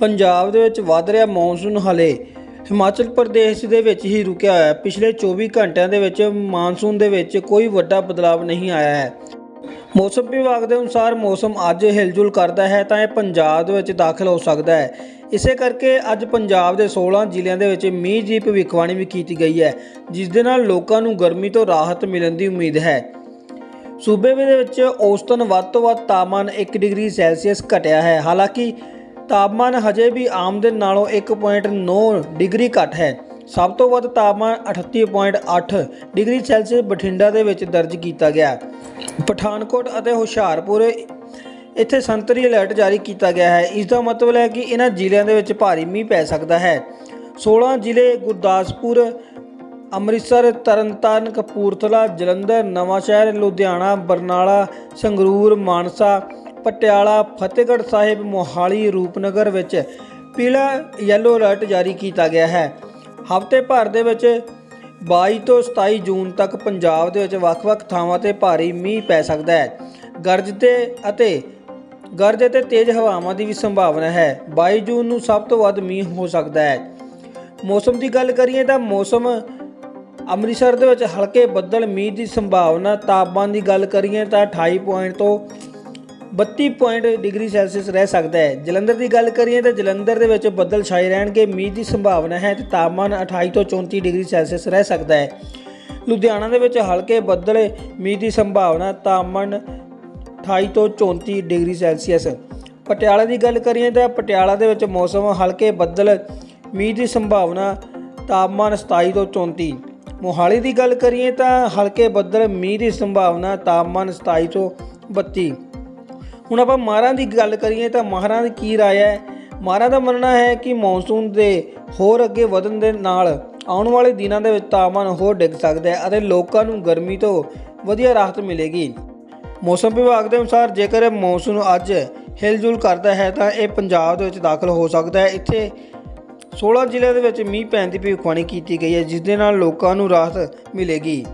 ਪੰਜਾਬ ਦੇ ਵਿੱਚ ਵੱਧ ਰਿਹਾ ਮੌਨਸੂਨ ਹਲੇ, ਹਿਮਾਚਲ ਪ੍ਰਦੇਸ਼ ਦੇ ਵਿੱਚ ਹੀ ਰੁਕਿਆ ਹੋਇਆ ਹੈ। ਪਿਛਲੇ 24 ਘੰਟਿਆਂ ਦੇ ਵਿੱਚ ਮਾਨਸੂਨ ਦੇ ਵਿੱਚ ਕੋਈ ਵੱਡਾ ਬਦਲਾਅ ਨਹੀਂ ਆਇਆ ਹੈ। ਮੌਸਮ ਵਿਭਾਗ ਦੇ ਅਨੁਸਾਰ ਮੌਸਮ ਅੱਜ ਹਿਲਜੁਲ ਕਰਦਾ ਹੈ, ਤਾਂ ਇਹ ਪੰਜਾਬ ਦੇ ਵਿੱਚ ਦਾਖਲ ਹੋ ਸਕਦਾ ਹੈ। ਇਸੇ ਕਰਕੇ ਅੱਜ ਪੰਜਾਬ ਦੇ 16 ਜ਼ਿਲ੍ਹਿਆਂ ਦੇ ਵਿੱਚ ਮੀਂਹ ਦੀ ਭਵਿੱਖਬਾਣੀ ਵੀ ਕੀਤੀ ਗਈ ਹੈ, ਜਿਸ ਦੇ ਨਾਲ ਲੋਕਾਂ ਨੂੰ ਗਰਮੀ ਤੋਂ ਰਾਹਤ ਮਿਲਣ ਦੀ ਉਮੀਦ ਹੈ। ਸੂਬੇ ਦੇ ਵਿੱਚ ਔਸਤਨ ਵੱਧ ਤੋਂ ਵੱਧ ਤਾਪਮਾਨ 1 ਡਿਗਰੀ ਸੈਲਸੀਅਸ ਘਟਿਆ ਹੈ। ਹਾਲਾਂਕਿ ਤਾਪਮਾਨ ਹਜੇ ਵੀ ਆਮ ਦਿਨ ਨਾਲੋਂ 1.9 ਡਿਗਰੀ ਘੱਟ ਹੈ। ਸਭ ਤੋਂ ਵੱਧ ਤਾਪਮਾਨ 38.8 ਡਿਗਰੀ ਸੈਲਸੀਅਸ ਬਠਿੰਡਾ ਦੇ ਵਿੱਚ ਦਰਜ ਕੀਤਾ ਗਿਆ। ਪਠਾਨਕੋਟ ਅਤੇ ਹੁਸ਼ਿਆਰਪੁਰ ਇੱਥੇ ਸੰਤਰੀ ਅਲਰਟ ਜਾਰੀ ਕੀਤਾ ਗਿਆ ਹੈ। ਇਸ ਦਾ ਮਤਲਬ ਹੈ ਕਿ ਇਹਨਾਂ ਜ਼ਿਲ੍ਹਿਆਂ ਦੇ ਵਿੱਚ ਭਾਰੀ ਮੀਂਹ ਪੈ ਸਕਦਾ ਹੈ। 16 ਜ਼ਿਲ੍ਹੇ ਗੁਰਦਾਸਪੁਰ, ਅੰਮ੍ਰਿਤਸਰ, ਤਰਨਤਾਰਨ, ਕਪੂਰਥਲਾ, ਜਲੰਧਰ, ਨਵਾਂਸ਼ਹਿਰ, ਲੁਧਿਆਣਾ, ਬਰਨਾਲਾ, ਸੰਗਰੂਰ, ਮਾਨਸਾ ਪਟਿਆਲਾ ਫਤਿਹਗੜ੍ਹ ਸਾਹਿਬ ਮੋਹਾਲੀ ਰੂਪਨਗਰ ਵਿੱਚ ਪੀਲਾ ਯੈਲੋ ਅਲਰਟ ਜਾਰੀ ਕੀਤਾ ਗਿਆ ਹੈ। ਹਫ਼ਤੇ ਭਰ ਦੇ ਵਿੱਚ 22 ਤੋਂ 27 ਜੂਨ ਤੱਕ ਪੰਜਾਬ ਦੇ ਵਿੱਚ ਵੱਖ-ਵੱਖ ਥਾਵਾਂ ਤੇ ਭਾਰੀ ਮੀਂਹ ਪੈ ਸਕਦਾ ਹੈ। ਗਰਜ ਤੇ ਅਤੇ ਗਰਜ ਅਤੇ ਤੇਜ਼ ਹਵਾਵਾਂ ਦੀ ਵੀ ਸੰਭਾਵਨਾ ਹੈ। 22 ਜੂਨ ਨੂੰ ਸਭ ਤੋਂ ਵੱਧ ਮੀਂਹ ਹੋ ਸਕਦਾ ਹੈ। ਮੌਸਮ ਦੀ ਗੱਲ ਕਰੀਏ ਤਾਂ ਮੌਸਮ ਅੰਮ੍ਰਿਤਸਰ ਦੇ ਵਿੱਚ ਹਲਕੇ ਬੱਦਲ ਮੀਂਹ ਦੀ ਸੰਭਾਵਨਾ, ਤਾਪਮਾਨ ਦੀ ਗੱਲ ਕਰੀਏ ਤਾਂ 28 ਪੁਆਇੰਟ ਤੋਂ 32 ਪੁਆਇੰਟ ਡਿਗਰੀ ਸੈਲਸੀਅਸ ਰਹਿ ਸਕਦਾ ਹੈ। ਜਲੰਧਰ ਦੀ ਗੱਲ ਕਰੀਏ ਤਾਂ ਜਲੰਧਰ ਦੇ ਵਿੱਚ ਬੱਦਲ ਛਾਏ ਰਹਿਣਗੇ। ਮੀਂਹ ਦੀ ਸੰਭਾਵਨਾ ਹੈ ਤੇ ਤਾਪਮਾਨ 28 ਤੋਂ 34 ਡਿਗਰੀ ਸੈਲਸੀਅਸ ਰਹਿ ਸਕਦਾ ਹੈ। ਲੁਧਿਆਣਾ ਦੇ ਵਿੱਚ ਹਲਕੇ ਬੱਦਲ, ਮੀਂਹ ਦੀ ਸੰਭਾਵਨਾ, ਤਾਪਮਾਨ 28 ਤੋਂ 34 ਡਿਗਰੀ ਸੈਲਸੀਅਸ। ਪਟਿਆਲਾ ਦੀ ਗੱਲ ਕਰੀਏ ਤਾਂ ਪਟਿਆਲਾ ਦੇ ਵਿੱਚ ਮੌਸਮ ਹਲਕੇ ਬੱਦਲ, ਮੀਂਹ ਦੀ ਸੰਭਾਵਨਾ, ਤਾਪਮਾਨ 27 ਤੋਂ 34 ਮੋਹਾਲੀ ਦੀ ਗੱਲ ਕਰੀਏ ਤਾਂ ਹਲਕੇ ਬੱਦਲ, ਮੀਂਹ ਦੀ ਸੰਭਾਵਨਾ, ਤਾਪਮਾਨ 27 ਤੋਂ 32 ਹੁਣ ਆਪਾਂ ਮਾਹਰਾਂ ਦੀ ਗੱਲ ਕਰੀਏ ਤਾਂ ਮਾਹਰਾਂ ਦੀ ਕੀ ਰਾਏ ਹੈ? ਮਾਹਰਾਂ ਦਾ ਮੰਨਣਾ ਹੈ ਕਿ ਮੌਨਸੂਨ ਦੇ ਹੋਰ ਅੱਗੇ ਵਧਣ ਦੇ ਨਾਲ ਆਉਣ ਵਾਲੇ ਦਿਨਾਂ ਦੇ ਵਿੱਚ ਤਾਪਮਾਨ ਹੋਰ ਡਿੱਗ ਸਕਦਾ ਹੈ ਅਤੇ ਲੋਕਾਂ ਨੂੰ ਗਰਮੀ ਤੋਂ ਵਧੀਆ ਰਾਹਤ ਮਿਲੇਗੀ। ਮੌਸਮ ਵਿਭਾਗ ਦੇ ਅਨੁਸਾਰ ਜੇਕਰ ਮੌਨਸੂਨ ਅੱਜ ਹਿਲਜੁਲ ਕਰਦਾ ਹੈ ਤਾਂ ਇਹ ਪੰਜਾਬ ਦੇ ਵਿੱਚ ਦਾਖਲ ਹੋ ਸਕਦਾ ਹੈ। ਇੱਥੇ 16 ਜ਼ਿਲ੍ਹਿਆਂ ਦੇ ਵਿੱਚ ਮੀਂਹ ਪੈਣ ਦੀ ਭਵਿੱਖਬਾਣੀ ਕੀਤੀ ਗਈ ਹੈ, ਜਿਸ ਦੇ ਨਾਲ ਲੋਕਾਂ ਨੂੰ ਰਾਹਤ ਮਿਲੇਗੀ।